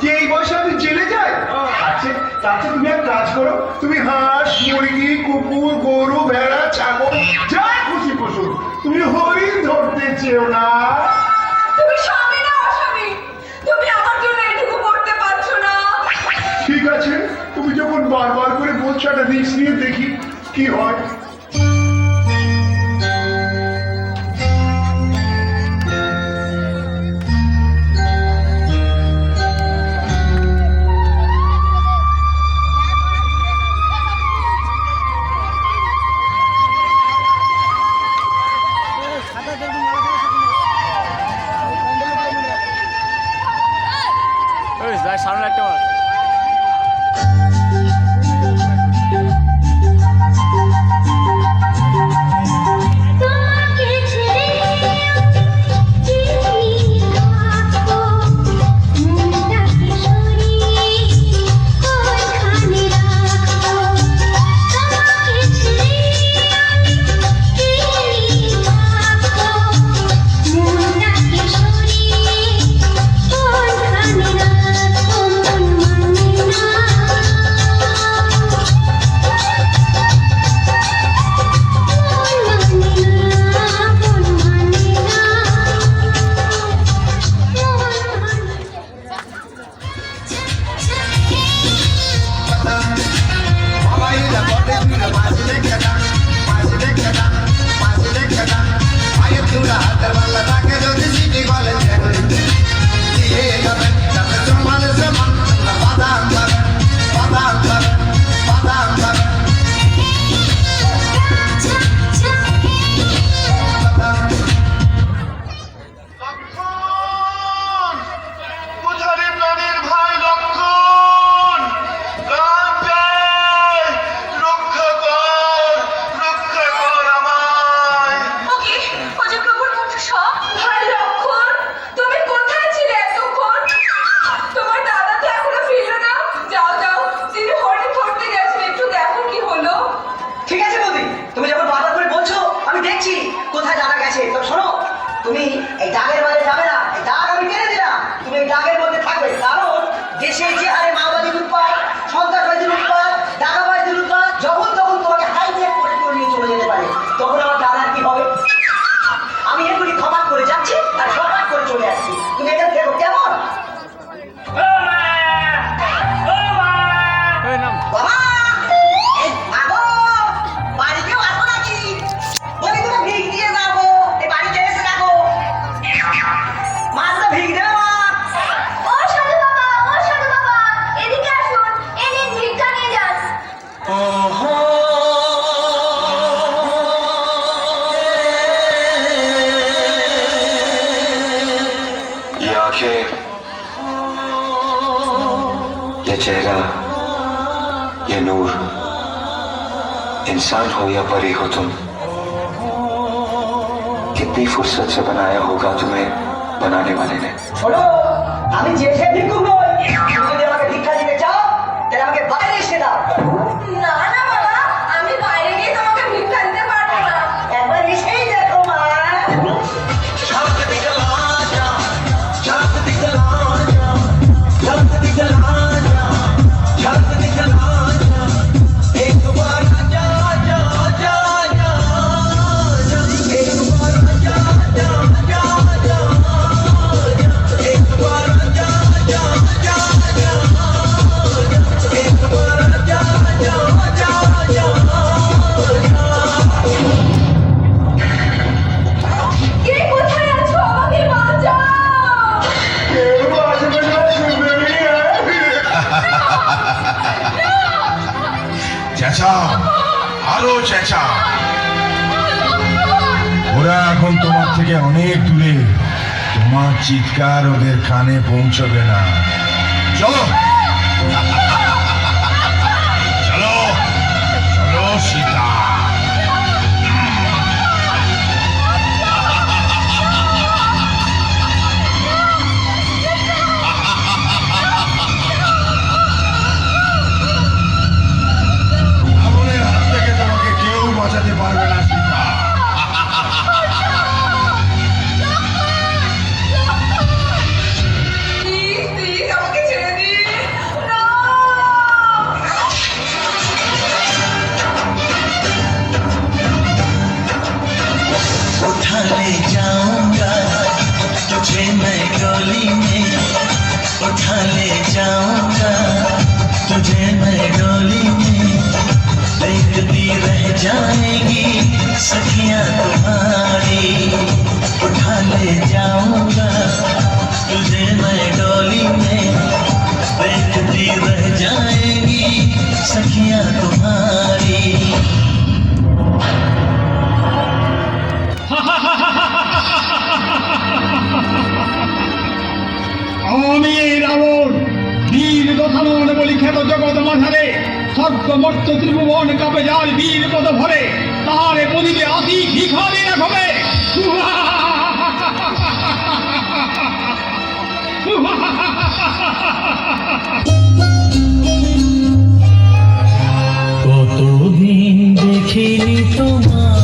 যে এই বয়সে আমি জেলে যাই হ্যাঁ। আচ্ছা তাতে তুমি এক কাজ করো তুমি হাঁস মুরগি কুকুর গরু ভেড়া ছাগল যা খুশি পশু তুমি হরিণ ধরতে চেও না। তুমি স্বামী না স্বামী তুমি আমার জন্য এটুকু করতে পারছ না। ঠিক আছে তুমি যখন বারবার করে বোঝাটা রিক্স নিয়ে দেখি কি হয়? তুমি এই দাগের বাইরে যাবে না। এই দাগ আমি কেড়ে দিলাম। তুমি এই দাগের মধ্যে থাকবে। কারণ দেশে যে इंसान हो या परी हो तुम कितनी फुर्सत से बनाया होगा तुम्हें बनाने वाले ने শোনো আমি যে সে আরও চেঁচা। ওরা এখন তোমার থেকে অনেক দূরে। তোমার চিৎকার ওদের কানে পৌঁছবে না। চলো। সমাধানে স্বর্গ মর্ত ত্রিভুবন কাপে যার বীর পদ ভরে তার প্রদীপে আদি ভিখারি রাখবে কতদিন দেখিনি তোমার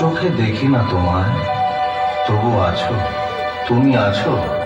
চোখে দেখি না তোমায়। তবু আছো তুমি আছো?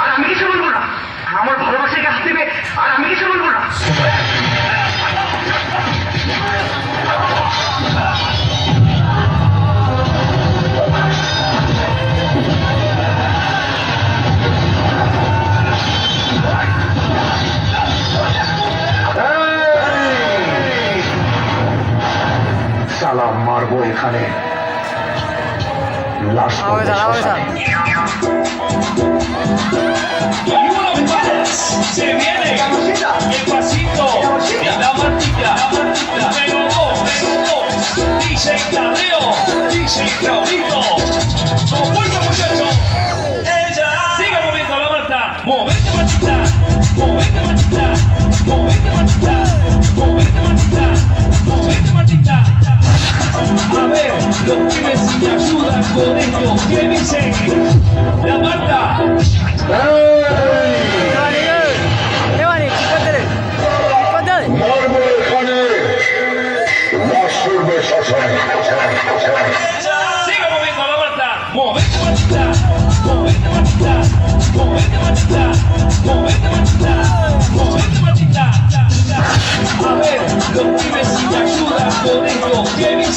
আর আমি কিছু বলব না। আমার ভালোবাসাকে হাত দেবে? আর আমি কিছু বলব না। সালাম মারবো এখানে। las vamos a, vamos. Y uno más, se viene, la el pasito, la martilla, la martilla, pero dos, pero dos, dice Tadeo, dice Claudito. momento Kevin la marca. Siga moviendo la banda. A ver, los pibes sin ayuda, con esto, Kevin